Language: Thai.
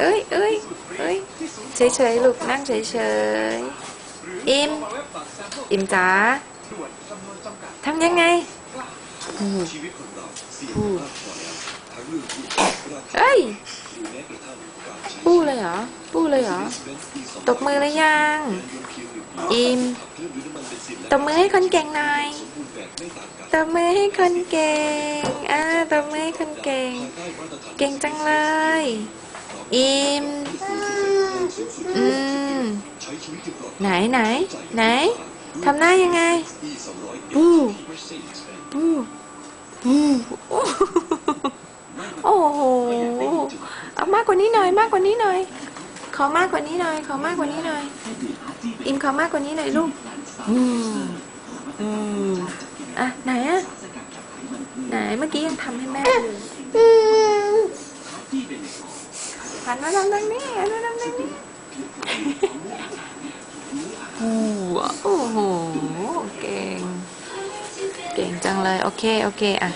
เอ้ยเอ้ยเอ้ยเฉยๆลูกนั่งเฉยๆอิมอิมจ๋าทำยังไงพูดพูดเอ้ยปู้เลยเหรอปู้เลยเหรอ ตบมือหรือยัง อิม ตบมือให้คนเก่งหน่อย ตบมือให้คนเก่ง อ่า ตบมือให้คนเก่ง เก่งจังเลย อิม อืม ไหนไหน ไหนทำหน้ายังไงปูปูปูโอ้โหเอามากกว่านี้หน่อย มากกว่านี้หน่อย ขอมากกว่านี้หน่อย ขอมากกว่านี้หน่อย อิมขอมากกว่านี้หน่อยลูกอืมอืมอะไหนอะไหนเมื่อกี้ยังทำให้แม่อยู่หันมาทำทางนี้หันมาทำทางนี้โอ้ โหโอ้โห เก่ง เก่งจังเลย โอเค โอเค อะ